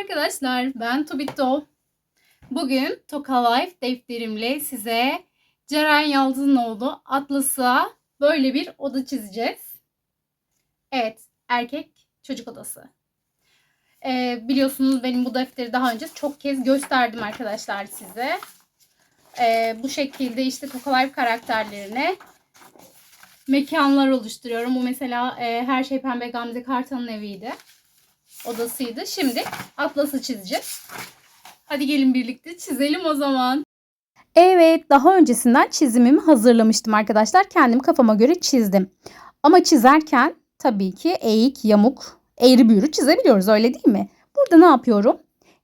arkadaşlar, ben Tobito. Bugün Toka Life defterimle size Ceren Yaldınoğlu Atlas'a böyle bir oda çizeceğiz. Evet, erkek çocuk odası. Ee, biliyorsunuz benim bu defteri daha önce çok kez gösterdim arkadaşlar size. Ee, bu şekilde işte Toka Life karakterlerine mekanlar oluşturuyorum. Bu mesela e, Her Şey Pembe Gamze Kartan'ın eviydi odasıydı. Şimdi atlası çizeceğiz. Hadi gelin birlikte çizelim o zaman. Evet, daha öncesinden çizimimi hazırlamıştım arkadaşlar. Kendim kafama göre çizdim. Ama çizerken tabii ki eğik, yamuk, eğri büğrü çizebiliyoruz öyle değil mi? Burada ne yapıyorum?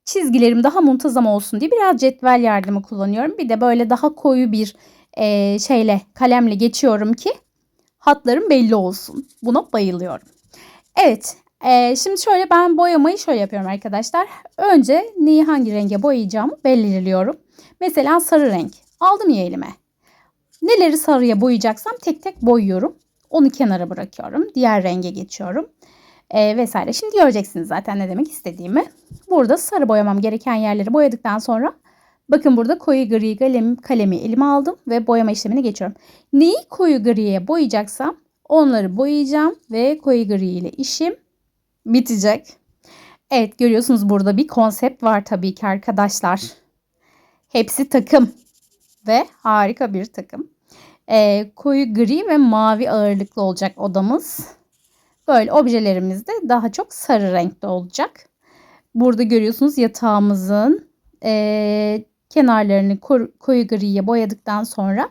Çizgilerim daha muntazam olsun diye biraz cetvel yardımı kullanıyorum. Bir de böyle daha koyu bir e, şeyle, kalemle geçiyorum ki hatlarım belli olsun. Buna bayılıyorum. Evet, ee, şimdi şöyle ben boyamayı şöyle yapıyorum arkadaşlar. Önce neyi hangi renge boyayacağımı belirliyorum. Mesela sarı renk. Aldım ya elime. Neleri sarıya boyayacaksam tek tek boyuyorum. Onu kenara bırakıyorum. Diğer renge geçiyorum. Ee, vesaire. Şimdi göreceksiniz zaten ne demek istediğimi. Burada sarı boyamam gereken yerleri boyadıktan sonra bakın burada koyu gri kalem, kalemi elime aldım ve boyama işlemine geçiyorum. Neyi koyu griye boyayacaksam onları boyayacağım ve koyu gri ile işim bitecek. Evet görüyorsunuz burada bir konsept var tabii ki arkadaşlar. Hepsi takım ve harika bir takım. Ee, koyu gri ve mavi ağırlıklı olacak odamız. Böyle objelerimiz de daha çok sarı renkte olacak. Burada görüyorsunuz yatağımızın e, kenarlarını koyu griye boyadıktan sonra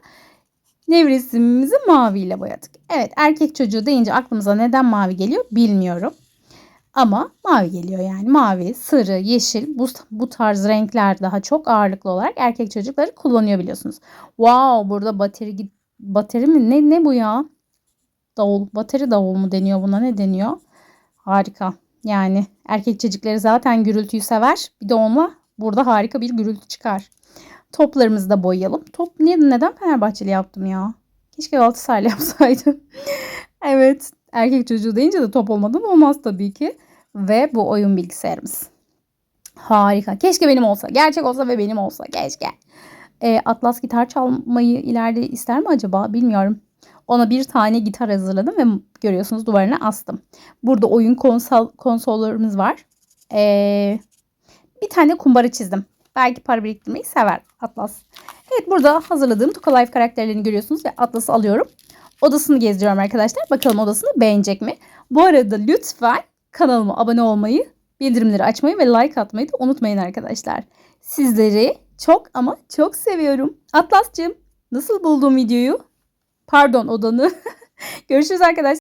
nevresimimizi maviyle boyadık. Evet erkek çocuğu deyince aklımıza neden mavi geliyor bilmiyorum. Ama mavi geliyor yani. Mavi, sarı, yeşil bu, bu tarz renkler daha çok ağırlıklı olarak erkek çocukları kullanıyor biliyorsunuz. Wow burada bateri bateri mi? Ne, ne bu ya? Davul. Bateri davul mu deniyor buna? Ne deniyor? Harika. Yani erkek çocukları zaten gürültüyü sever. Bir de onunla burada harika bir gürültü çıkar. Toplarımızı da boyayalım. Top ne, neden Fenerbahçeli yaptım ya? Keşke Galatasaraylı yapsaydım. evet. Erkek çocuğu deyince de top olmadan olmaz tabii ki ve bu oyun bilgisayarımız. Harika. Keşke benim olsa. Gerçek olsa ve benim olsa. Keşke. E, Atlas gitar çalmayı ileride ister mi acaba? Bilmiyorum. Ona bir tane gitar hazırladım ve görüyorsunuz duvarına astım. Burada oyun konsol konsollarımız var. E, bir tane kumbara çizdim. Belki para biriktirmeyi sever Atlas. Evet burada hazırladığım Tuka Life karakterlerini görüyorsunuz ve Atlas'ı alıyorum. Odasını gezdiriyorum arkadaşlar. Bakalım odasını beğenecek mi? Bu arada lütfen Kanalıma abone olmayı, bildirimleri açmayı ve like atmayı da unutmayın arkadaşlar. Sizleri çok ama çok seviyorum. Atlas'cığım nasıl buldun videoyu? Pardon odanı. Görüşürüz arkadaşlar.